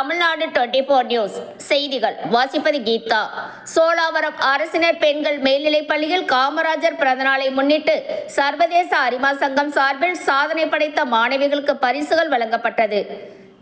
Tamil Nadu twenty four news செய்திகள். வாசிப்பது கீதா. சோலாவரம் அரசினர் பெண்கள் மேல்நிலைப் பள்ளியில் காமராஜர் பிறந்தநாளை முன்னிட்டு சர்வதேச அரிமா சங்கம் சார்பில் சாதனை படைத்த மாணவிகளுக்கு பரிசுகள் வழங்கப்பட்டது.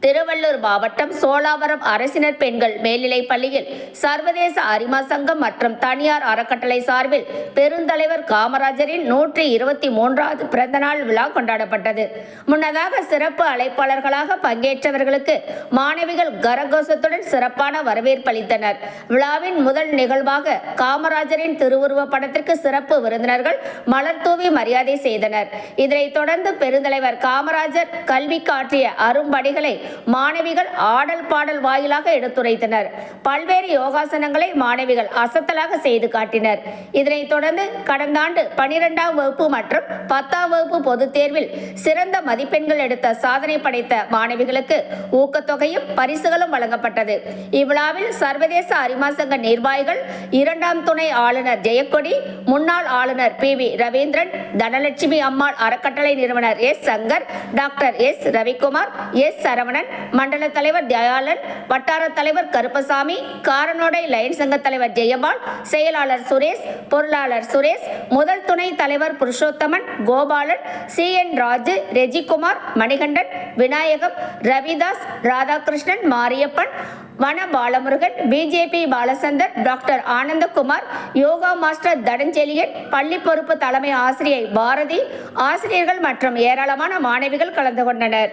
திருவள்ளூர் மாவட்டம் சோழாவரம் அரசினர் பெண்கள் மேல்நிலைப் பள்ளியில் சர்வதேச அரிமா சங்கம் மற்றும் தனியார் அறக்கட்டளை சார்பில் பெருந்தலைவர் காமராஜரின் நூற்றி இருபத்தி மூன்றாவது பிறந்தநாள் விழா கொண்டாடப்பட்டது. முன்னதாக சிறப்பு அழைப்பாளர்களாக பங்கேற்றவர்களுக்கு மாணவிகள் கரகோஷத்துடன் சிறப்பான வரவேற்பளித்தனர் விழாவின் முதல் நிகழ்வாக காமராஜரின் திருவுருவ படத்திற்கு சிறப்பு விருந்தினர்கள் மலர் தூவி மரியாதை செய்தனர். இதனைத் தொடர்ந்து பெருந்தலைவர் காமராஜர் கல்விக்கு ஆற்றிய அரும்படிகளை மாணவிகள் ஆடல் பாடல் வாயிலாக எடுத்துரைத்தனர். பல்வேறு யோகாசனங்களை மாணவிகள் அசத்தலாக செய்து காட்டினர். இதனைத் தொடர்ந்து கடந்த ஆண்டு பனிரெண்டாம் வகுப்பு மற்றும் பத்தாம் வகுப்பு பொதுத் தேர்வில் சிறந்த மதிப்பெண்கள் எடுத்த சாதனை படைத்த மாணவிகளுக்கு ஊக்கத்தொகையும் பரிசுகளும் வழங்கப்பட்டது. இவ்விழாவில் சர்வதேச அரிமா சங்க நிர்வாகிகள் இரண்டாம் துணை ஆளுநர் ஜெயக்கொடி முன்னாள் ஆளுநர் பி. வி. ரவீந்திரன் தனலட்சுமி அம்மாள் அறக்கட்டளை நிறுவனர் S. Shankar doctor S. Ravikumar S. Saravanan மண்டல தலைவர் தயாளன் வட்டார தலைவர் கருப்பசாமி காரனோடை லைன் சங்க தலைவர் ஜெயபால் செயலாளர் சுரேஷ் பொருளாளர் சுரேஷ் முதல் துணை தலைவர் புருஷோத்தமன் கோபாலன் சி. என். ராஜு ரெஜிகுமார் மணிகண்டன் விநாயகம் ரவிதாஸ் ராதாகிருஷ்ணன் மாரியப்பன் வன Balamurugan BJP Balachandar doctor Anandakumar yoga master Thadanjeliyan பள்ளி பொறுப்பு தலைமை ஆசிரியை பாரதி ஆசிரியர்கள் மற்றும் ஏராளமான மாணவிகள் கலந்து கொண்டனர்.